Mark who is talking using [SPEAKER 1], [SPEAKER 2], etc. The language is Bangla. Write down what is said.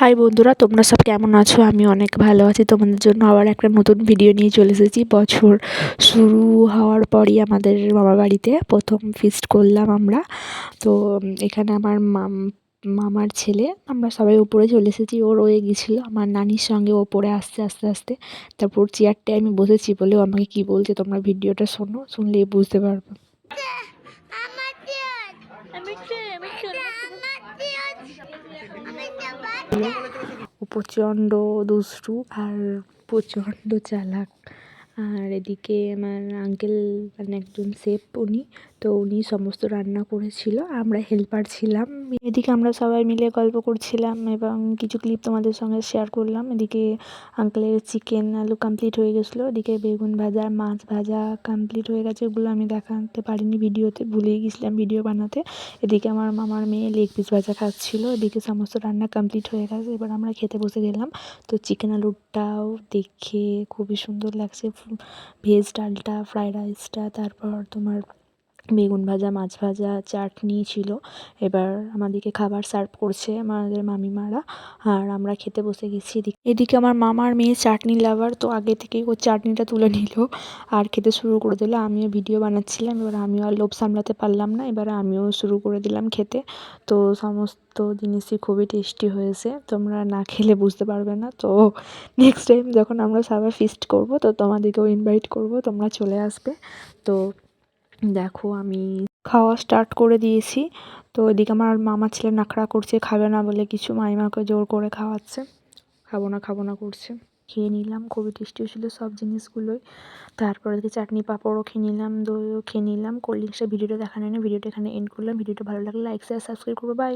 [SPEAKER 1] হাই বন্ধুরা, তোমরা সব কেমন আছো? আমি অনেক ভালো আছি। তোমাদের জন্য আবার একটা নতুন ভিডিও নিয়ে চলে এসেছি। বছর শুরু হওয়ার পরই আমাদের মামা বাড়িতে প্রথম ফিস্ট করলাম আমরা। তো এখানে আমার মাম, মামার ছেলে, আমরা সবাই উপরে চলে এসেছি। ও রয়ে গেছিল। আমার নানির সঙ্গে ওপরে আসতে, আস্তে আস্তে। তারপর চেয়ারটায় আমি বসেছি বলে আমাকে কী বলছে তোমরা ভিডিওটা শোনো শুনলে বুঝতে পারবে
[SPEAKER 2] আমার চেয়ার আমি চেয়ার আমি
[SPEAKER 1] ও প্রচণ্ড দুষ্টু আর প্রচণ্ড চালাক। আর এদিকে আমার আঙ্কেল মানে একজন শেফ উনি। তো উনি সমস্ত রান্না করেছিল, আমরা হেল্পার ছিলাম। এদিকে আমরা সবাই মিলে গল্প করছিলাম এবং কিছু ক্লিপ তোমাদের সঙ্গে শেয়ার করলাম। এদিকে আঙ্কেলের চিকেন আলু কমপ্লিট হয়ে গেছিল, এদিকে বেগুন ভাজা, মাছ ভাজা কমপ্লিট হয়ে গেছে ওগুলো আমি দেখাতে পারিনি ভিডিওতে, ভুলেই গেছিলাম ভিডিও বানাতে। এদিকে আমার মামার মেয়ে লেগ পিস ভাজা খাচ্ছিলো, এদিকে সমস্ত রান্না কমপ্লিট হয়ে গেছে, এবার আমরা খেতে বসে গেলাম। তো চিকেন আলুটাও দেখে খুবই সুন্দর লাগছে, ভেজ ডালটা ফ্রায়েড রাইসটা তারপর তোমার বেগুন ভাজা, মাছ ভাজা, চাটনি ছিল। এবার আমাদেরকে খাবার সার্ভ করছে আমাদের মামিমারা। আর আমরা খেতে বসে গেছি এদিকে। আমার মামার মেয়ে চাটনি লাভার তো আগে থেকেই ও চাটনিটা তুলে নিল আর খেতে শুরু করে দিল। আমিও ভিডিও বানাচ্ছিলাম, এবার আমিও আর লোভ সামলাতে পারলাম না। এবার আমিও শুরু করে দিলাম খেতে। তো সমস্ত জিনিসই খুবই টেস্টি হয়েছে। তোমরা না খেলে বুঝতে পারবে না। তো নেক্সট টাইম যখন আমরা সবাই ফিস্ট করব, তো তোমাদেরকেও ইনভাইট করব, তোমরা চলে আসবে। তো দেখো আমি খাওয়া স্টার্ট করে দিয়েছি। তো এদিকে আমার মামা ছেলে নাকড়া করছে, খাবে না বলে কিছু মাইমাকে জোর করে খাওয়াচ্ছে। খাব না খাব না করছে। খেয়ে নিলাম খুবই টেস্টি ছিল সব জিনিসগুলোই। তারপরে দেখি চাটনি পাঁপড়ও খেয়ে নিলাম, দইও খেয়ে নিলাম। কোল্ড ড্রিঙ্কসের ভিডিওটা দেখানো না ভিডিওটা এখানে এন্ড করলাম। ভিডিওটা ভালো লাগলে লাইক শেয়ার সাবস্ক্রাইব করব। বাই